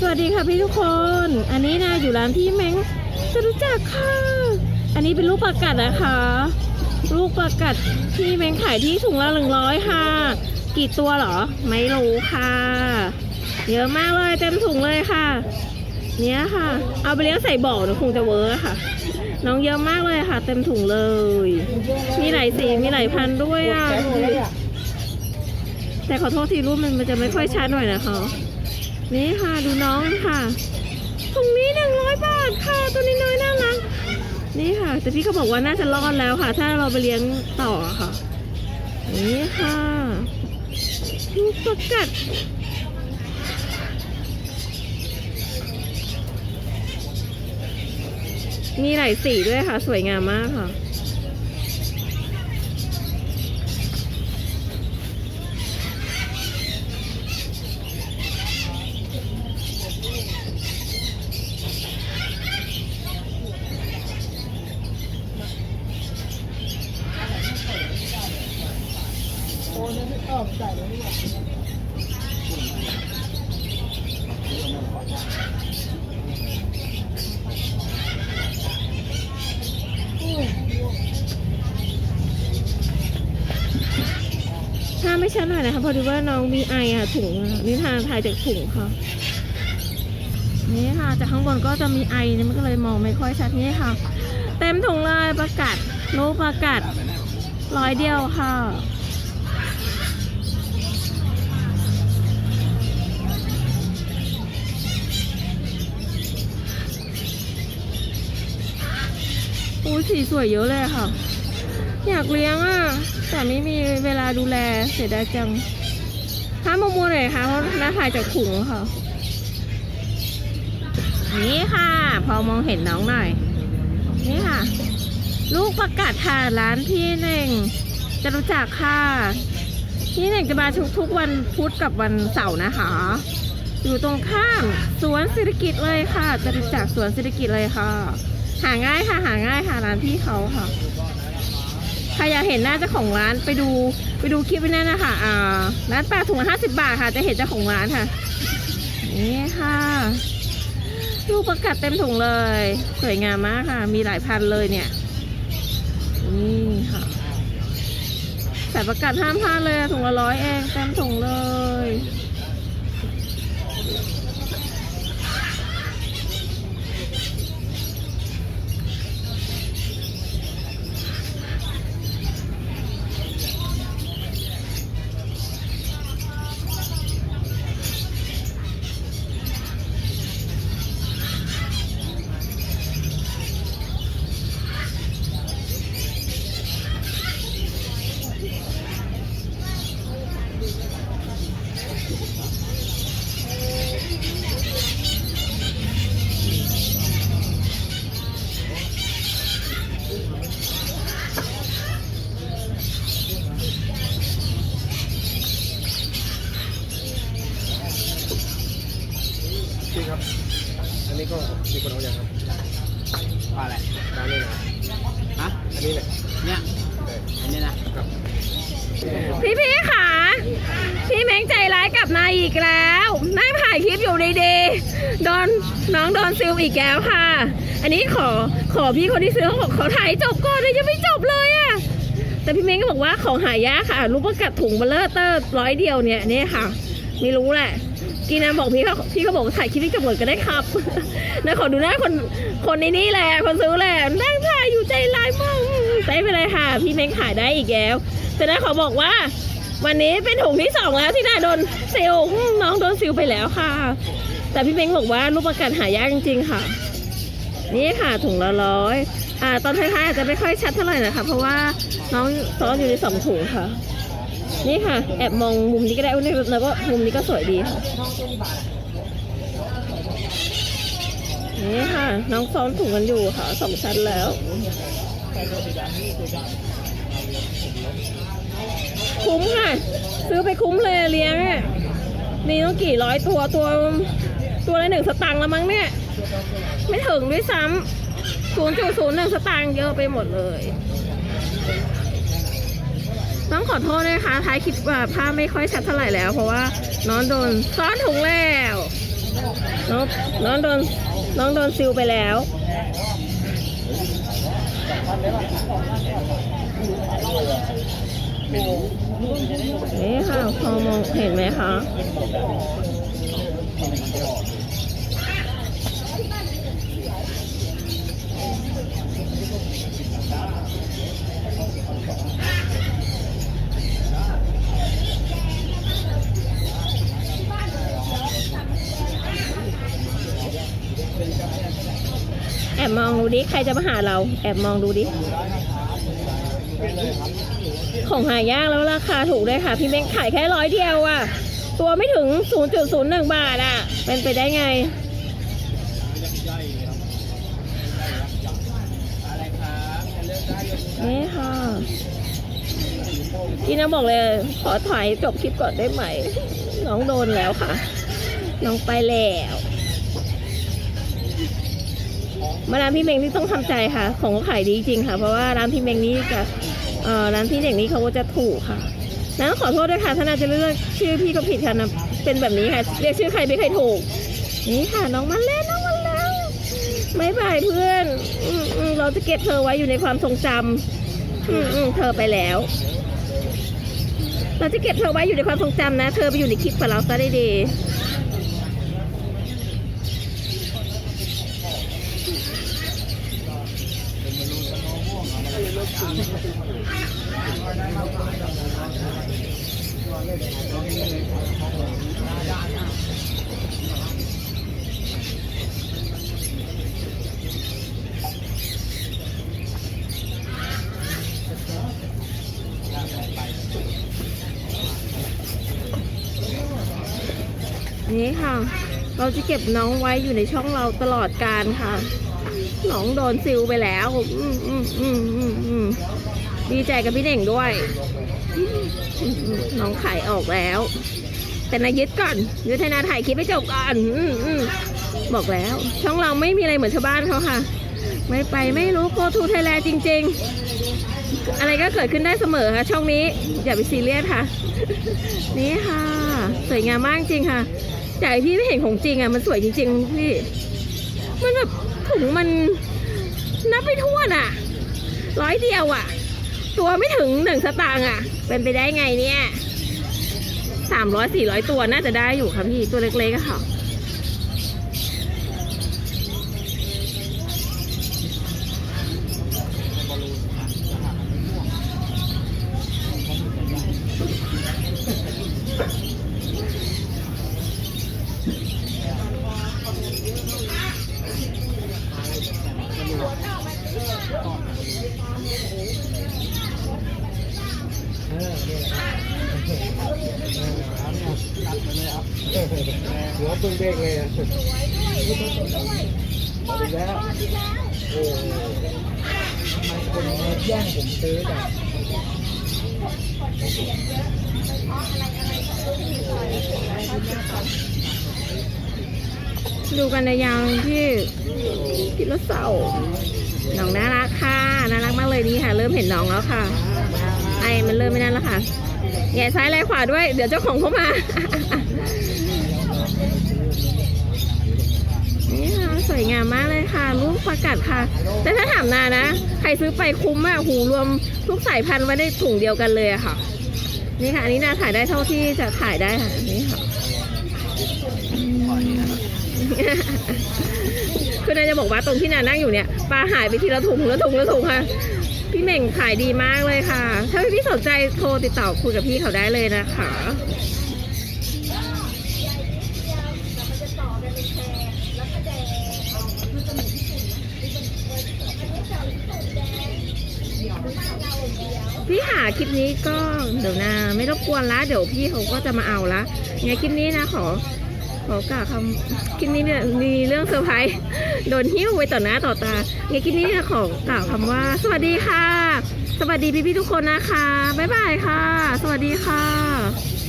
สวัสดีค่ะพี่ทุกคน อันนี้นะอยู่ร้านพี่เม้งจะรู้จักค่ะ อันนี้เป็นลูกประกัดนะคะ ลูกประกัดพี่เม้งขายที่ถุงละหนึ่งร้อยค่ะ กี่ตัวเหรอ ไม่รู้ค่ะ เยอะมากเลยเต็มถุงเลยค่ะ เนี้ยค่ะ เอาไปเลี้ยงใส่บ่อเดี๋ยวคงจะเวิร์ค่ะ น้องเยอะมากเลยค่ะ เต็มถุงเลย มีหลายสีมีหลายพันด้วยอะแต่ขอโทษทีรูปมันมันจะไม่ค่อยชัดหน่อยนะคะ นี่ค่ะดูน้องค่ะถุงนี้หนึ่งร้อยบาทค่ะ ตัวนี้น้อยน่ารักนี่ค่ะ แต่พี่เขาบอกว่าน่าจะรอดแล้วค่ะ ถ้าเราไปเลี้ยงต่อค่ะ นี่ค่ะลูกประกัดมีหลายสีด้วยค่ะ สวยงามมากค่ะ ถ้าไม่ชัดหน่อยนะคะพอดีว่าน้องมีไออะถุงนี่ทานถ่ายจากถุงค่ะนี่ค่ะจากข้างบนก็จะมีไอนี่มันก็เลยมองไม่ค่อยชัดนี่ค่ะ เต็มถุงเลยประกาศลูกประกาศร้อยเดียวค่ะอู้สีสวยเยอะเลยค่ะ อยากเลี้ยงอะ แต่ไม่มีเวลาดูแลเสียดายจังห้ามมัวมัวหน่อยค่ะเพราะน้าถ่ายจากถุงค่ะ นี่ค่ะ พอมองเห็นน้องหน่อย นี่ค่ะ ลูกประกาศค่ะร้านพี่เน่งจะรู้จักค่ะพี่เน่งจะมาทุกทุกวันพุธกับวันเสาร์นะคะ อยู่ตรงข้ามสวนเศรษฐกิจเลยค่ะ จะรู้จักสวนเศรษฐกิจเลยค่ะ หาง่ายค่ะ หาง่ายค่ะร้านพี่เขาค่ะ ใครอยากเห็นหน้าเจ้าของร้านไปดูไปดูคลิปไว้นั่นนะคะอ่าร้านปลาถุงละห้าสิบบาทค่ะ จะเห็นเจ้าของร้านค่ะ นี่ค่ะ ลูกประกัดเต็มถุงเลย สวยงามมากค่ะ มีหลายพันเลยเนี่ยนี่ค่ะสายประกัดห้ามพลาดเลยถุงละร้อยเองเต็มถุงเลย พี่ครับ อันนี้ก็มีคนเอาอย่างครับ ว่าอะไร ร้านนี้นะ ฮะ อันนี้แหละ เนี่ย ใช่ อันนี้นะ ครับ พี่พี่ๆค่ะ พี่แมงใจร้ายกลับมาอีกแล้วนั่งถ่ายคลิปอยู่ดีๆโดนน้องโดนซิลอีกแล้วค่ะ อันนี้ขอขอพี่คนที่ซื้อเขาบอกขอถ่ายจบก่อนเลยยังไม่จบเลยอะแต่พี่เม้งก็บอกว่าของหายากค่ะรูปประกัดถุงเบลเลอร์เตอร์ร้อยเดียวเนี่ยนี่ค่ะ ไม่รู้แหละกีนาบอกพี่เขาพี่เขาบอกถ่ายคลิปให้จบหมดก็ได้ครับนะขอดูหน้าคนคนในนี่แหละ คนซื้อแหละนั่งถ่ายอยู่ใจร้ายมากใช้ไปเลยค่ะ พี่เม้งขายได้อีกแล้ว แต่นะขอบอกว่า วันนี้เป็นถุงที่สองแล้วที่น่าโดนซิลน้องโดนซิลไปแล้วค่ะ แต่พี่เม้งบอกว่ารูปประกันหายากจริงๆค่ะ นี่ค่ะถุงละร้อยอ่าตอนท้ายๆอาจจะไม่ค่อยชัดเท่าไหร่นะคะเพราะว่าน้องซ้อนอยู่ในสองถุงค่ะ นี่ค่ะ แอบมองมุมนี้ก็ได้แล้วก็มุมนี้ก็สวยดีค่ะนี่ค่ะ น้องซ้อนถุงกันอยู่ค่ะสองชั้นแล้วคุ้มค่ะ ซื้อไปคุ้มเลยเลี้ยงอะมีต้องกี่ร้อยตัวตัว ตัวละหนึ่งสตังค์ละมั้งเนี่ย ไม่ถึงด้วยซ้ำศูนย์จุดศูนย์หนึ่งสตางค์เยอะไปหมดเลย ขอโทษนะคะท้ายคลิปว่าภาพไม่ค่อยชัดเท่าไหร่แล้ว เพราะว่าน้องโดนซ้อนถุงแล้วน้องน้องโดนน้องโดนซิลไปแล้วนี่ค่ะพอมองเห็นไหมคะ แอบมองดูดิ ใครจะมาหาเรา แอบมองดูดิ ของหายากแล้วราคาถูกด้วยค่ะ พี่เม้งขายแค่ร้อยเดียวอะ่ะ ตัวไม่ถึง 0.01 บาทอะ่ะ เป็นไปได้ไง นี่ค่ะพี่น้าบอกเลย ขอถ่ายจบคลิปก่อนได้ไหม น้องโดนแล้วค่ะ น้องไปแล้ว มาร้านพี่เมงนี่ต้องทำใจค่ะ ของเขาขายดีจริงค่ะ เพราะว่าร้านพี่เมงนี่จะเอ่อร้านพี่เด็กนี้เขาก็จะถูกค่ะนะขอโทษด้วยค่ะถ้านอาจจะเลือกชื่อพี่ก็ผิดค่ะนะเป็นแบบนี้ค่ะ เรียกชื่อใครไม่เคยถูก นี่ค่ะน้องมาแล้วน้องมาแล้วไม่บายเพื่อนอืมอืมเราจะเก็บเธอไว้อยู่ในความทรงจำอืมอืมเธอไปแล้ว เราจะเก็บเธอไว้อยู่ในความทรงจำนะ เธอไปอยู่ในคลิปกับเราซะได้ดี นี่ค่ะ เราจะเก็บน้องไว้อยู่ในช่องเราตลอดการค่ะ น้องโดนซิลไปแล้ว อืมอืมอืมอืมอืมดีใจกับพี่เน่งด้วย น้องไขายออกแล้ว แต่นายึดก่อนยึดให้นาถ่ายคลิปให้จบก่อนอืมอืมบอกแล้ว ช่องเราไม่มีอะไรเหมือนชาวบ้านเขาค่ะ ไม่ไปไม่รู้โกทูไทยแลนด์จริง ๆ อะไรก็เกิดขึ้นได้เสมอค่ะ ช่องนี้อย่าไปซีเรียสค่ะ นี่ค่ะ สวยงามมากจริงค่ะจากที่ไม่เห็นของจริงอะมันสวยจริงๆพี่มันแบบถุงมันนับไปทั่วน่ะ ร้อยเดียวอะ ตัวไม่ถึงหนึ่งสตางค์อะ เป็นไปได้ไงเนี่ยสามร้อยสี่ร้อยตัวน่าจะได้อยู่ค่ะพี่ตัวเล็กๆก็ค่ะ เบ้งเลยอะเอาอีกแล้วโอ้ทำไมคนมาแย่งผมซื้อจังดูกันในยางที่กินแล้วเศร้าน้องน่ารักค่ะ น่ารักมากเลยนี่ค่ะ เริ่มเห็นน้องแล้วค่ะ ไอมันเริ่มไม่นั่นแล้วค่ะแง่ซ้ายแลขวาด้วย เดี๋ยวเจ้าของเขามา สวยงามมากเลยค่ะ ลูกประกัดค่ะ แต่ถ้าถามนานะ ใครซื้อไปคุ้มมากหูรวมทุกสายพันธุ์ไว้ในถุงเดียวกันเลยค่ะ นี่ค่ะ อันนี้นาขายได้เท่าที่จะขายได้ค่ะนี่ค่ะคือนาจะบอกว่าตรงที่นานั่งอยู่เนี่ยปลาหายไปทีละถุงละถุงละถุงค่ะ พี่เหม่งขายดีมากเลยค่ะ ถ้าพี่สนใจโทรติดต่อคุยกับพี่เขาได้เลยนะคะ พี่หาคลิปนี้ก็เดี๋ยวนะไม่รบกวนละเดี๋ยวพี่เขาก็จะมาเอาละไงคลิปนี้นะขอขอกล่าวคำคลิปนี้เนี่ยมีเรื่องเซอร์ไพรส์โดนหิ้วไว้ต่อหน้าต่อตาไงคลิปนี้นะขอกล่าวคำว่า สวัสดีค่ะ สวัสดีพี่ๆทุกคนนะคะบ๊ายบายค่ะ สวัสดีค่ะ